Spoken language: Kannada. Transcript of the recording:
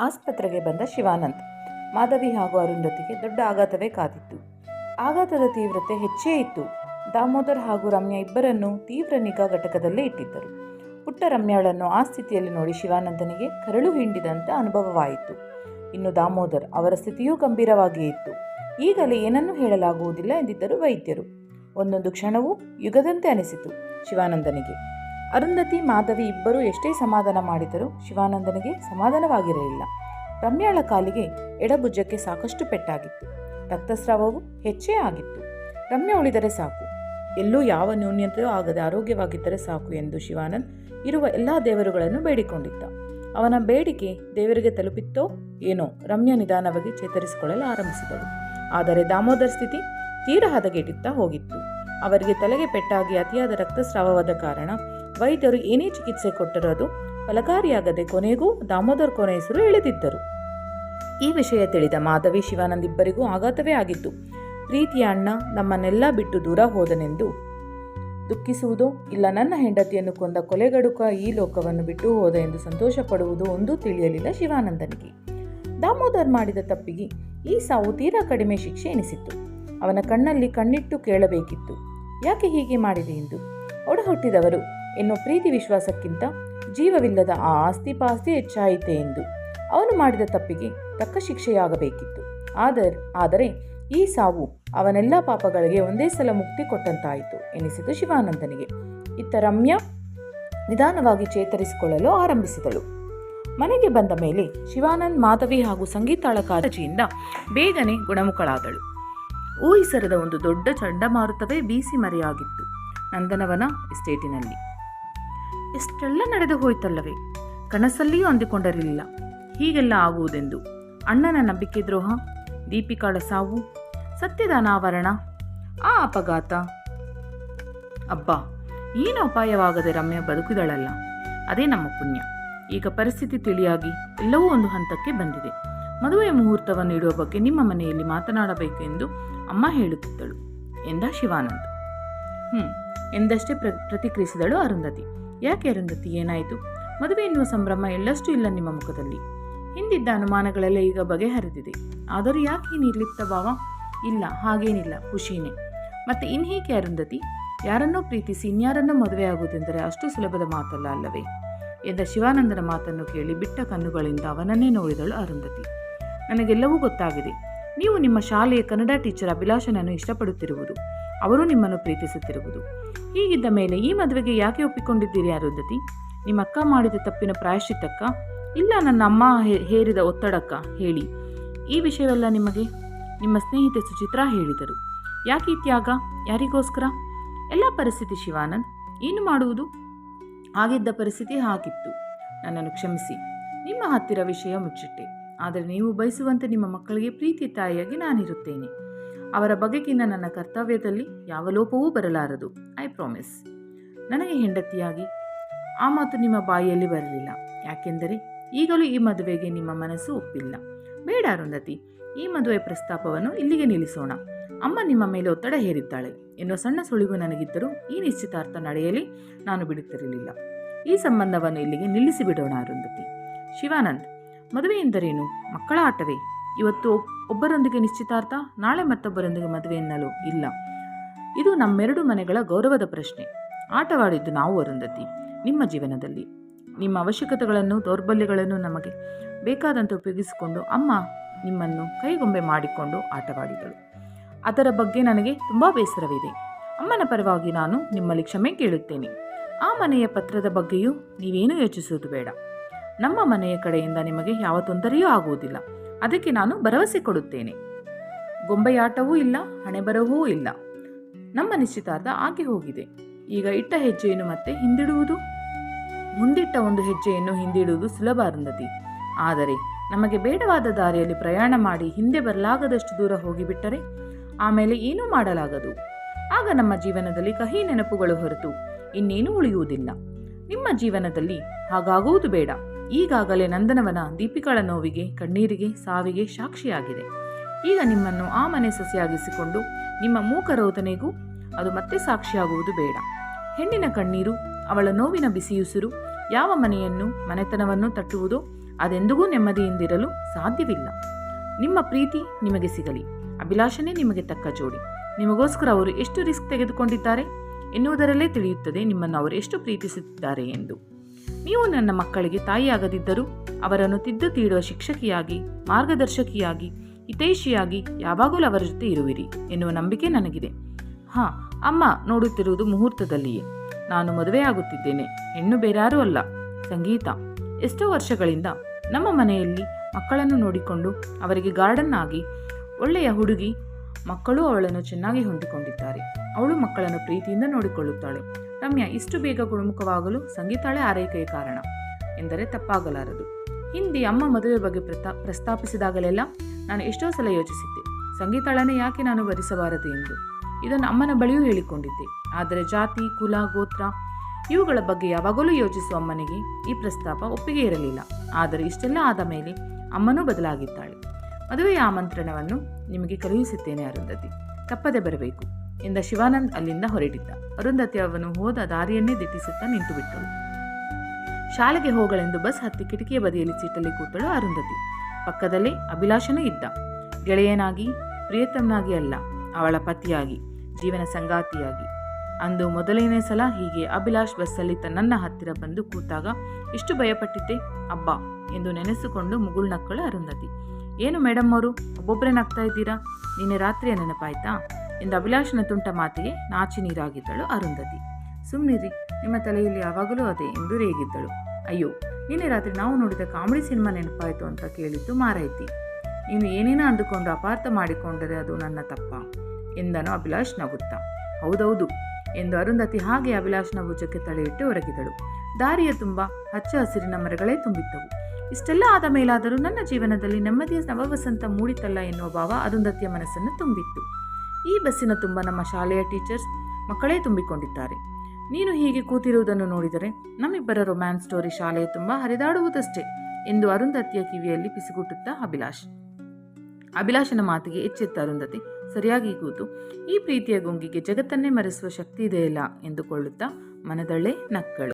ಆಸ್ಪತ್ರೆಗೆ ಬಂದ ಶಿವಾನಂದ್. ಮಾಧವಿ ಹಾಗೂ ಅರುಂಧತಿಗೆ ದೊಡ್ಡ ಆಘಾತವೇ ಕಾದಿತ್ತು. ಆಘಾತದ ತೀವ್ರತೆ ಹೆಚ್ಚೇ ಇತ್ತು. ದಾಮೋದರ್ ಹಾಗೂ ರಮ್ಯಾ ಇಬ್ಬರನ್ನು ತೀವ್ರ ನಿಗಾ ಘಟಕದಲ್ಲೇ ಇಟ್ಟಿದ್ದರು. ಪುಟ್ಟ ರಮ್ಯಾಳನ್ನು ಆ ಸ್ಥಿತಿಯಲ್ಲಿ ನೋಡಿ ಶಿವಾನಂದನಿಗೆ ಕರಳು ಹಿಂಡಿದಂಥ ಅನುಭವವಾಯಿತು. ಇನ್ನು ದಾಮೋದರ್ ಅವರ ಸ್ಥಿತಿಯೂ ಗಂಭೀರವಾಗಿಯೇ ಇತ್ತು. ಈಗಲೇ ಏನನ್ನೂ ಹೇಳಲಾಗುವುದಿಲ್ಲ ಎಂದಿದ್ದರು ವೈದ್ಯರು. ಒಂದೊಂದು ಕ್ಷಣವೂ ಯುಗದಂತೆ ಅನಿಸಿತು ಶಿವಾನಂದನಿಗೆ. ಅರುಂಧತಿ, ಮಾಧವಿ ಇಬ್ಬರೂ ಎಷ್ಟೇ ಸಮಾಧಾನ ಮಾಡಿದರೂ ಶಿವಾನಂದನಿಗೆ ಸಮಾಧಾನವಾಗಿರಲಿಲ್ಲ. ರಮ್ಯಾಳ ಕಾಲಿಗೆ ಎಡಭುಜಕ್ಕೆ ಸಾಕಷ್ಟು ಪೆಟ್ಟಾಗಿತ್ತು. ರಕ್ತಸ್ರಾವವು ಹೆಚ್ಚೇ ಆಗಿತ್ತು. ರಮ್ಯ ಉಳಿದರೆ ಸಾಕು. ಎಲ್ಲೂ ಯಾವ ನ್ಯೂನ್ಯತೆಯೂ ಆಗದೆ ಆರೋಗ್ಯವಾಗಿದ್ದರೆ ಸಾಕು ಎಂದು ಶಿವಾನಂದ್ ಇರುವ ಎಲ್ಲ ದೇವರುಗಳನ್ನು ಬೇಡಿಕೊಂಡಿದ್ದ. ಅವನ ಬೇಡಿಕೆ ದೇವರಿಗೆ ತಲುಪಿತ್ತೋ ಏನೋ ರಮ್ಯ ನಿಧಾನವಾಗಿ ಚೇತರಿಸಿಕೊಳ್ಳಲು ಆರಂಭಿಸಿದಳು. ಆದರೆ ದಾಮೋದರ್ ಸ್ಥಿತಿ ತೀರ ಹದಗೆಡುತ್ತಾ ಹೋಗಿತ್ತು. ಅವರಿಗೆ ತಲೆಗೆ ಪೆಟ್ಟಾಗಿ ಅತಿಯಾದ ರಕ್ತಸ್ರಾವವಾದ ಕಾರಣ ವೈದ್ಯರು ಏನೇ ಚಿಕಿತ್ಸೆ ಕೊಟ್ಟರೂ ಫಲಕಾರಿಯಾಗದೆ ಕೊನೆಗೂ ದಾಮೋದರ್ ಕೊನೆ ಹೆಸರು ಎಳೆದಿದ್ದರು. ಈ ವಿಷಯ ತಿಳಿದ ಮಾಧವಿ ಶಿವಾನಂದ್ ಇಬ್ಬರಿಗೂ ಆಘಾತವೇ ಆಗಿತ್ತು. ಪ್ರೀತಿಯ ಅಣ್ಣ ನಮ್ಮನ್ನೆಲ್ಲ ಬಿಟ್ಟು ದೂರ ಹೋದನೆಂದು. ದುಃಖಿಸುವುದೋ ಇಲ್ಲ ನನ್ನ ಹೆಂಡತಿಯನ್ನು ಕೊಂದ ಕೊಲೆಗಡುಕ ಈ ಲೋಕವನ್ನು ಬಿಟ್ಟು ಹೋದ ಎಂದು ಸಂತೋಷ ಪಡುವುದು ಒಂದೂ ತಿಳಿಯಲಿಲ್ಲ ಶಿವಾನಂದನಿಗೆ. ದಾಮೋದರ್ ಮಾಡಿದ ತಪ್ಪಿಗೆ ಈ ಸಾವು ತೀರಾ ಕಡಿಮೆ ಶಿಕ್ಷೆ ಎನಿಸಿತ್ತು. ಅವನ ಕಣ್ಣಲ್ಲಿ ಕಣ್ಣಿಟ್ಟು ಕೇಳಬೇಕಿತ್ತು. ಯಾಕೆ ಹೀಗೆ ಮಾಡಿದೆ ಎಂದು? ಒಡಹುಟ್ಟಿದವರು ಎನ್ನುವ ಪ್ರೀತಿ ವಿಶ್ವಾಸಕ್ಕಿಂತ ಜೀವವಿಲ್ಲದ ಆ ಆಸ್ತಿ ಪಾಸ್ತಿ ಹೆಚ್ಚಾಯಿತೆ ಎಂದು ಅವನು ಮಾಡಿದ ತಪ್ಪಿಗೆ ತಕ್ಕ ಶಿಕ್ಷೆಯಾಗಬೇಕಿತ್ತು. ಆದರ್, ಆದರೆ ಈ ಸಾವು ಅವನೆಲ್ಲ ಪಾಪಗಳಿಗೆ ಒಂದೇ ಸಲ ಮುಕ್ತಿ ಕೊಟ್ಟಂತಾಯಿತು ಎನಿಸಿತು ಶಿವಾನಂದನಿಗೆ. ಇತ್ತ ರಮ್ಯ ನಿಧಾನವಾಗಿ ಚೇತರಿಸಿಕೊಳ್ಳಲು ಆರಂಭಿಸಿದಳು. ಮನೆಗೆ ಬಂದ ಮೇಲೆ ಶಿವಾನಂದ್ ಮಾಧವಿ ಹಾಗೂ ಸಂಗೀತಾಳ ಕಾಳಜಿಯಿಂದ ಬೇಗನೆ ಗುಣಮುಖಳಾದಳು. ಊಹಿಸರದ ಒಂದು ದೊಡ್ಡ ಚಂಡಮಾರುತವೇ ಬೀಸಿ ಮರೆಯಾಗಿತ್ತು. ನಂದನವನ ಎಸ್ಟೇಟಿನಲ್ಲಿ. ಎಷ್ಟೆಲ್ಲ ನಡೆದು ಹೋಯ್ತಲ್ಲವೇ? ಕನಸಲ್ಲಿಯೂ ಅಂದುಕೊಂಡಿರಲಿಲ್ಲ. ಹೀಗೆಲ್ಲ ಆಗುವುದೆಂದು? ಅಣ್ಣನ ನಂಬಿಕೆ ದ್ರೋಹ? ದೀಪಿಕಾಳ ಸಾವು? ಸತ್ಯದ ಅನಾವರಣ ಆ ಅಪಘಾತ? ಅಬ್ಬಾ, ಏನು ಅಪಾಯವಾಗದೆ ರಮ್ಯ ಬದುಕಿದಳಲ್ಲ. ಅದೇ ನಮ್ಮ ಪುಣ್ಯ. ಈಗ ಪರಿಸ್ಥಿತಿ ತಿಳಿಯಾಗಿ ಎಲ್ಲವೂ ಒಂದು ಹಂತಕ್ಕೆ ಬಂದಿದೆ. ಮದುವೆ ಮುಹೂರ್ತವನ್ನು ಇಡುವ ಬಗ್ಗೆ ನಿಮ್ಮ ಮನೆಯಲ್ಲಿ ಮಾತನಾಡಬೇಕು ಎಂದು ಅಮ್ಮ ಹೇಳುತ್ತಿದ್ದಳು. ಎಂದ ಶಿವಾನಂದ್. ಹ್ಞೂ ಎಂದಷ್ಟೇ ಪ್ರ, ಪ್ರತಿಕ್ರಿಯಿಸಿದಳು ಅರುಂಧತಿ. ಯಾಕೆ ಅರುಂಧತಿ ಏನಾಯಿತು? ಮದುವೆ ಎನ್ನುವ ಸಂಭ್ರಮ ಎಲ್ಲಷ್ಟು ಇಲ್ಲ ನಿಮ್ಮ ಮುಖದಲ್ಲಿ. ಹಿಂದಿದ್ದ ಅನುಮಾನಗಳೆಲ್ಲ ಈಗ ಬಗೆಹರಿದಿದೆ. ಆದರೂ ಯಾಕೆ ನಿರ್ಲಿಪ್ತ ಭಾವ? ಇಲ್ಲ, ಹಾಗೇನಿಲ್ಲ, ಖುಷಿನೇ. ಮತ್ತೆ ಇನ್ಹೀಗೆ ಅರುಂಧತಿ? ಯಾರನ್ನೋ ಪ್ರೀತಿಸಿ ಇನ್ಯಾರನ್ನೋ ಮದುವೆಯಾಗುವುದೆಂದರೆ ಅಷ್ಟು ಸುಲಭದ ಮಾತಲ್ಲ ಅಲ್ಲವೇ? ಎಂದ ಶಿವಾನಂದನ ಮಾತನ್ನು ಕೇಳಿ ಬಿಟ್ಟ ಕಣ್ಣುಗಳಿಂದ ಅವನನ್ನೇ ನೋಡಿದಳು ಅರುಂಧತಿ. ನನಗೆಲ್ಲವೂ ಗೊತ್ತಾಗಿದೆ. ನೀವು ನಿಮ್ಮ ಶಾಲೆಯ ಕನ್ನಡ ಟೀಚರ್ ಅಭಿಲಾಷನನ್ನು ಇಷ್ಟಪಡುತ್ತಿರುವುದು. ಅವರು ನಿಮ್ಮನ್ನು ಪ್ರೀತಿಸುತ್ತಿರುವುದು. ಹೀಗಿದ್ದ ಮೇಲೆ ಈ ಮದುವೆಗೆ ಯಾಕೆ ಒಪ್ಪಿಕೊಂಡಿದ್ದೀರಿ ಅರುಂಧತಿ? ನಿಮ್ಮ ಅಕ್ಕ ಮಾಡಿದ ತಪ್ಪಿನ ಪ್ರಾಯಶ್ಚಿತ್ತಕ್ಕ? ಇಲ್ಲ ನನ್ನ ಅಮ್ಮ ಹೇರಿದ ಒತ್ತಡಕ್ಕ? ಹೇಳಿ. ಈ ವಿಷಯವೆಲ್ಲ ನಿಮಗೆ? ನಿಮ್ಮ ಸ್ನೇಹಿತೆ ಸುಚಿತ್ರಾ ಹೇಳಿದರು. ಯಾಕೆ ತ್ಯಾಗ? ಯಾರಿಗೋಸ್ಕರ? ಎಲ್ಲ ಪರಿಸ್ಥಿತಿ ಶಿವಾನಂದ್. ಏನು ಮಾಡುವುದು? ಆಗಿದ್ದ ಪರಿಸ್ಥಿತಿ ಹಾಗಿತ್ತು. ನನ್ನನ್ನು ಕ್ಷಮಿಸಿ. ನಿಮ್ಮ ಹತ್ತಿರ ವಿಷಯ ಮುಚ್ಚಿಟ್ಟೆ. ಆದರೆ ನೀವು ಬಯಸುವಂತೆ ನಿಮ್ಮ ಮಕ್ಕಳಿಗೆ ಪ್ರೀತಿ ತಾಯಿಯಾಗಿ ನಾನಿರುತ್ತೇನೆ. ಅವರ ಬಗೆಗಿನ ನನ್ನ ಕರ್ತವ್ಯದಲ್ಲಿ ಯಾವ ಲೋಪವೂ ಬರಲಾರದು ಐ ಪ್ರಾಮಿಸ್ ನನಗೆ ಹೆಂಡತಿಯಾಗಿ, ಆ ಮಾತು ನಿಮ್ಮ ಬಾಯಿಯಲ್ಲಿ ಬರಲಿಲ್ಲ. ಯಾಕೆಂದರೆ ಈಗಲೂ ಈ ಮದುವೆಗೆ ನಿಮ್ಮ ಮನಸ್ಸು ಒಪ್ಪಿಲ್ಲ. ಬೇಡ ಅರುಂಧತಿ, ಈ ಮದುವೆ ಪ್ರಸ್ತಾಪವನ್ನು ಇಲ್ಲಿಗೆ ನಿಲ್ಲಿಸೋಣ. ಅಮ್ಮ ನಿಮ್ಮ ಮೇಲೆ ಒತ್ತಡ ಹೇರಿದ್ದಾಳೆ. ಎನ್ನುವ ಸಣ್ಣ ಸುಳಿವು ನನಗಿದ್ದರೂ ಈ ನಿಶ್ಚಿತಾರ್ಥ ನಡೆಯಲಿ ನಾನು ಬಿಡುತ್ತಿರಲಿಲ್ಲ. ಈ ಸಂಬಂಧವನ್ನು ಇಲ್ಲಿಗೆ ನಿಲ್ಲಿಸಿ ಬಿಡೋಣ ಅರುಂಧತಿ. ಶಿವಾನಂದ್, ಮದುವೆ ಎಂದರೇನು? ಮಕ್ಕಳ ಆಟವೇ? ಇವತ್ತು ಒಬ್ಬರೊಂದಿಗೆ ನಿಶ್ಚಿತಾರ್ಥ, ನಾಳೆ ಮತ್ತೊಬ್ಬರೊಂದಿಗೆ ಮದುವೆ ಎನ್ನಲು ಇಲ್ಲ. ಇದು ನಮ್ಮೆರಡು ಮನೆಗಳ ಗೌರವದ ಪ್ರಶ್ನೆ. ಆಟವಾಡಿದ್ದು ನಾವು ಅರುಂಧತಿ, ನಿಮ್ಮ ಜೀವನದಲ್ಲಿ. ನಿಮ್ಮ ಅವಶ್ಯಕತೆಗಳನ್ನು, ದೌರ್ಬಲ್ಯಗಳನ್ನು ನಮಗೆ ಬೇಕಾದಂತೆ ಉಪಯೋಗಿಸಿಕೊಂಡು ಅಮ್ಮ ನಿಮ್ಮನ್ನು ಕೈಗೊಂಬೆ ಮಾಡಿಕೊಂಡು ಆಟವಾಡಿದಳು. ಅದರ ಬಗ್ಗೆ ನನಗೆ ತುಂಬ ಬೇಸರವಿದೆ. ಅಮ್ಮನ ಪರವಾಗಿ ನಾನು ನಿಮ್ಮಲ್ಲಿ ಕ್ಷಮೆ ಕೇಳುತ್ತೇನೆ. ಆ ಮನೆಯ ಪತ್ರದ ಬಗ್ಗೆಯೂ ನೀವೇನು ಯೋಚಿಸುವುದು ಬೇಡ. ನಮ್ಮ ಮನೆಯ ಕಡೆಯಿಂದ ನಿಮಗೆ ಯಾವ ತೊಂದರೆಯೂ ಆಗುವುದಿಲ್ಲ. ಅದಕ್ಕೆ ನಾನು ಭರವಸೆ ಕೊಡುತ್ತೇನೆ. ಗೊಂಬೆಯಾಟವೂ ಇಲ್ಲ ಹಣೆಬರವೂ ಇಲ್ಲ. ನಮ್ಮ ನಿಶ್ಚಿತಾರ್ಥ ಆಗಿ ಹೋಗಿದೆ. ಈಗ ಇಟ್ಟ ಹೆಜ್ಜೆಯನ್ನು ಮತ್ತೆ ಹಿಂದಿಡುವುದು? ಮುಂದಿಟ್ಟ ಒಂದು ಹೆಜ್ಜೆಯನ್ನು ಹಿಂದಿಡುವುದು ಸುಲಭ ಅರುಂಧತಿ. ಆದರೆ ನಮಗೆ ಬೇಡವಾದ ದಾರಿಯಲ್ಲಿ ಪ್ರಯಾಣ ಮಾಡಿ ಹಿಂದೆ ಬರಲಾಗದಷ್ಟು ದೂರ ಹೋಗಿಬಿಟ್ಟರೆ ಆಮೇಲೆ ಏನೂ ಮಾಡಲಾಗದು. ಆಗ ನಮ್ಮ ಜೀವನದಲ್ಲಿ ಕಹಿ ನೆನಪುಗಳು ಹೊರತು ಇನ್ನೇನೂ ಉಳಿಯುವುದಿಲ್ಲ. ನಿಮ್ಮ ಜೀವನದಲ್ಲಿ ಹಾಗಾಗುವುದು ಬೇಡ. ಈಗಾಗಲೇ ನಂದನವನ ದೀಪಿಕಾಳ ನೋವಿಗೆ, ಕಣ್ಣೀರಿಗೆ, ಸಾವಿಗೆ ಸಾಕ್ಷಿಯಾಗಿದೆ. ಈಗ ನಿಮ್ಮನ್ನು ಆ ಮನೆ ಸಸಿಯಾಗಿಸಿಕೊಂಡು ನಿಮ್ಮ ಮೂಕರೋಧನೆಗೂ ಅದು ಮತ್ತೆ ಸಾಕ್ಷಿಯಾಗುವುದು ಬೇಡ. ಹೆಣ್ಣಿನ ಕಣ್ಣೀರು, ಅವಳ ನೋವಿನ ಬಿಸಿಯುಸಿರು, ಯಾವ ಮನೆಯನ್ನು, ಮನೆತನವನ್ನು ತಟ್ಟುವುದೋ ಅದೆಂದಿಗೂ ನೆಮ್ಮದಿಯಿಂದಿರಲು ಸಾಧ್ಯವಿಲ್ಲ. ನಿಮ್ಮ ಪ್ರೀತಿ ನಿಮಗೆ ಸಿಗಲಿ ಅಭಿಲಾಷನೇ ನಿಮಗೆ ತಕ್ಕ ಜೋಡಿ. ನಿಮಗೋಸ್ಕರ ಅವರು ಎಷ್ಟು ರಿಸ್ಕ್ ತೆಗೆದುಕೊಂಡಿದ್ದಾರೆ ಎನ್ನುವುದರಲ್ಲೇ ತಿಳಿಯುತ್ತದೆ ನಿಮ್ಮನ್ನು ಅವರು ಎಷ್ಟು ಪ್ರೀತಿಸುತ್ತಿದ್ದಾರೆ ಎಂದು. ನೀವು ನನ್ನ ಮಕ್ಕಳಿಗೆ ತಾಯಿಯಾಗದಿದ್ದರೂ ಅವರನ್ನು ತಿದ್ದು ತೀಡುವ ಶಿಕ್ಷಕಿಯಾಗಿ, ಮಾರ್ಗದರ್ಶಕಿಯಾಗಿ, ಹಿತೈಷಿಯಾಗಿ ಯಾವಾಗಲೂ ಅವರ ಜೊತೆ ಇರುವಿರಿ ಎನ್ನುವ ನಂಬಿಕೆ ನನಗಿದೆ. ಹಾ, ಅಮ್ಮ ನೋಡುತ್ತಿರುವುದು ಮುಹೂರ್ತದಲ್ಲಿಯೇ. ನಾನು ಮದುವೆಯಾಗುತ್ತಿದ್ದೇನೆ ಹೆಣ್ಣು ಬೇರಾರೂ ಅಲ್ಲ. ಸಂಗೀತ. ಎಷ್ಟೋ ವರ್ಷಗಳಿಂದ ನಮ್ಮ ಮನೆಯಲ್ಲಿ ಮಕ್ಕಳನ್ನು ನೋಡಿಕೊಂಡು ಅವರಿಗೆ ಗಾರ್ಡನ್ ಆಗಿ ಒಳ್ಳೆಯ ಹುಡುಗಿ, ಮಕ್ಕಳು ಅವಳನ್ನು ಚೆನ್ನಾಗಿ ಹೊಂದಿಕೊಂಡಿದ್ದಾರೆ. ಅವಳು ಮಕ್ಕಳನ್ನು ಪ್ರೀತಿಯಿಂದ ನೋಡಿಕೊಳ್ಳುತ್ತಾಳೆ. ರಮ್ಯಾ ಇಷ್ಟು ಬೇಗ ಗುಣಮುಖವಾಗಲು ಸಂಗೀತಾಳೆ ಆರೈಕೆಯ ಕಾರಣ ಎಂದರೆ ತಪ್ಪಾಗಲಾರದು. ಹಿಂದೆ ಅಮ್ಮ ಮದುವೆ ಬಗ್ಗೆ ಪ್ರತಾ ಪ್ರಸ್ತಾಪಿಸಿದಾಗಲೆಲ್ಲ ನಾನು ಎಷ್ಟೋ ಸಲ ಯೋಚಿಸಿದ್ದೆ ಸಂಗೀತಾಳನೆ ಯಾಕೆ ನಾನು ಭರಿಸಬಾರದು ಎಂದು. ಇದನ್ನು ಅಮ್ಮನ ಬಳಿಯೂ ಹೇಳಿಕೊಂಡಿದ್ದೆ. ಆದರೆ ಜಾತಿ, ಕುಲ, ಗೋತ್ರ ಇವುಗಳ ಬಗ್ಗೆ ಯಾವಾಗಲೂ ಯೋಚಿಸುವ ಅಮ್ಮನಿಗೆ ಈ ಪ್ರಸ್ತಾಪ ಒಪ್ಪಿಗೆ ಇರಲಿಲ್ಲ. ಆದರೆ ಇಷ್ಟೆಲ್ಲ ಆದ ಮೇಲೆ ಅಮ್ಮನೂ ಬದಲಾಗಿದ್ದಾಳೆ. ಮದುವೆಯ ಆಮಂತ್ರಣವನ್ನು ನಿಮಗೆ ಕಳುಹಿಸುತ್ತೇನೆ, ಅರುಂಧತಿ. ತಪ್ಪದೆ ಬರಬೇಕು. ಎಂದ ಶಿವಾನಂದ್ ಅಲ್ಲಿಂದ ಹೊರಟಿದ್ದ. ಅರುಂಧತಿ ಅವನು ಹೋದ ದಾರಿಯನ್ನೇ ದಿಟ್ಟಿಸುತ್ತಾ ನಿಂತು ಬಿಟ್ಟಳು ಶಾಲೆಗೆ ಹೋಗಳೆಂದು ಬಸ್ ಹತ್ತಿ ಕಿಟಕಿಯ ಬದಿಯಲ್ಲಿ ಸೀಟಲ್ಲಿ ಕೂತಳು ಅರುಂಧತಿ. ಪಕ್ಕದಲ್ಲೇ ಅಭಿಲಾಷನೂ ಇದ್ದ. ಗೆಳೆಯನಾಗಿ, ಪ್ರಿಯತಮನಾಗಿ ಅಲ್ಲ, ಅವಳ ಪತಿಯಾಗಿ, ಜೀವನ ಸಂಗಾತಿಯಾಗಿ. ಅಂದು ಮೊದಲನೇ ಸಲ ಹೀಗೆ ಅಭಿಲಾಷ್ ಬಸ್ಸಲ್ಲಿ ತನ್ನನ್ನ ಹತ್ತಿರ ಬಂದು ಕೂತಾಗ, ಇಷ್ಟು ಭಯಪಟ್ಟಿದ್ದೆ? ಅಬ್ಬಾ! ಎಂದು ನೆನೆಸಿಕೊಂಡು ಮುಗುಳ್ನಕ್ಕಳು ಅರುಂಧತಿ. ಏನು ಮೇಡಮ್ ಅವರು? ಒಬ್ಬೊಬ್ಬರೇ ನಗ್ತಾ ಇದ್ದೀರಾ? ನಿನ್ನೆ ರಾತ್ರಿಯ ನೆನಪಾಯ್ತಾ? ಎಂದು ಅಭಿಲಾಷನ ತುಂಟ ಮಾತಿಗೆ ನಾಚಿ ನೀರಾಗಿದ್ದಳು ಅರುಂಧತಿ. ಸುಮ್ಮನಿರಿ ನಿಮ್ಮ ತಲೆಯಲ್ಲಿ ಯಾವಾಗಲೂ ಅದೇ ಎಂದು ರೇಗಿದ್ದಳು. ಅಯ್ಯೋ, ನಿನ್ನೆ ರಾತ್ರಿ ನಾವು ನೋಡಿದ ಕಾಮಿಡಿ ಸಿನಿಮಾ ನೆನಪಾಯಿತು ಅಂತ ಕೇಳಿದ್ದು ಮಾರೈತಿ. ನೀನು ಏನೇನೋ ಅಂದುಕೊಂಡು ಅಪಾರ್ಥ ಮಾಡಿಕೊಂಡರೆ ಅದು ನನ್ನ ತಪ್ಪ, ಎಂದನು ಅಭಿಲಾಷ್ ನಗುತ್ತಾ. ಹೌದೌದು, ಎಂದು ಅರುಂಧತಿ ಹಾಗೆ ಅಭಿಲಾಷ್ನ ಭುಜಕ್ಕೆ ತಳೆಯಿಟ್ಟು ಹೊರಗಿದಳು ದಾರಿಯ ತುಂಬ, ಹಚ್ಚ ಹಸಿರಿನ ಮರಗಳೇ ತುಂಬಿದ್ದವು. ಇಷ್ಟೆಲ್ಲ ಆದ ಮೇಲಾದರೂ ನನ್ನ ಜೀವನದಲ್ಲಿ ನೆಮ್ಮದಿಯ ನವವಸಂತ ಮೂಡಿತಲ್ಲ ಎನ್ನುವ ಭಾವ ಅರುಂಧತಿಯ ಮನಸ್ಸನ್ನು ತುಂಬಿತ್ತು. ಈ ಬಸ್ಸಿನ ತುಂಬ ನಮ್ಮ ಶಾಲೆಯ ಟೀಚರ್ಸ್ ಮಕ್ಕಳೇ ತುಂಬಿಕೊಂಡಿದ್ದಾರೆ. ನೀನು ಹೀಗೆ ಕೂತಿರುವುದನ್ನು ನೋಡಿದರೆ ನಮ್ಮಿಬ್ಬರ ರೊಮ್ಯಾನ್ಸ್ ಸ್ಟೋರಿ ಶಾಲೆಯ ತುಂಬ ಹರಿದಾಡುವುದಷ್ಟೇ ಎಂದು ಅರುಂಧತಿಯ ಕಿವಿಯಲ್ಲಿ ಪಿಸುಗುಟ್ಟುತ್ತಾ ಅಭಿಲಾಷ್. ಅಭಿಲಾಷನ ಮಾತಿಗೆ ಎಚ್ಚೆತ್ತ ಅರುಂಧತಿ ಸರಿಯಾಗಿ ಕೂತು, ಈ ಪ್ರೀತಿಯ ಗುಂಗಿಗೆ ಜಗತ್ತನ್ನೇ ಮರೆಸುವ ಶಕ್ತಿ ಇದೆಯಲ್ಲ ಎಂದುಕೊಳ್ಳುತ್ತಾ ಮನದಲ್ಲೇ ನಕ್ಕಳು.